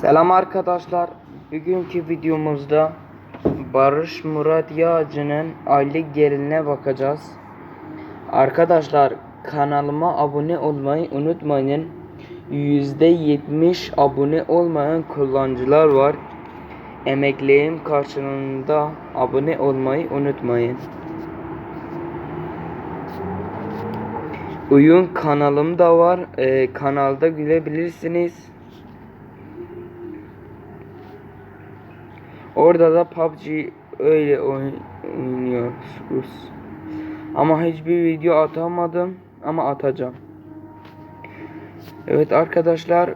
Selam arkadaşlar. Bugünkü videomuzda Barış Murat Yağcı'nın aylık gelirine bakacağız. Arkadaşlar kanalıma abone olmayı unutmayın. %70 abone olmayan kullanıcılar var. Emeklerim karşılığında abone olmayı unutmayın. Oyun kanalım da var. Ee, kanalda gülebilirsiniz. Orada da PUBG öyle oyn- oynuyoruz. Ama hiçbir video atamadım ama atacağım. Evet arkadaşlar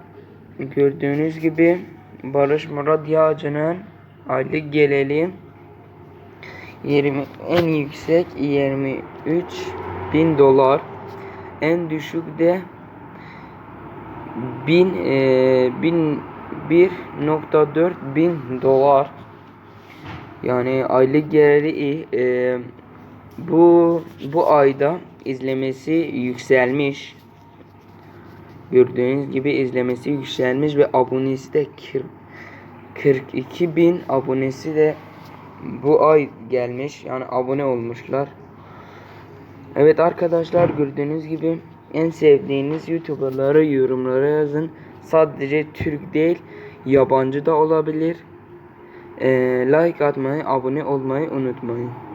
gördüğünüz gibi Barış Murat Yağcı'nın aylık geleli 20 en yüksek 23 bin dolar en düşük de 1000 e, 1000 1.4 bin dolar yani aylık geliri. E, bu bu ayda izlemesi yükselmiş gördüğünüz gibi izlemesi yükselmiş ve abonesi de kır- 42 bin abonesi de bu ay gelmiş yani abone olmuşlar Evet arkadaşlar gördüğünüz gibi en sevdiğiniz youtuberları yorumlara yazın. Sadece Türk değil yabancı da olabilir. Like atmayı, abone olmayı unutmayın.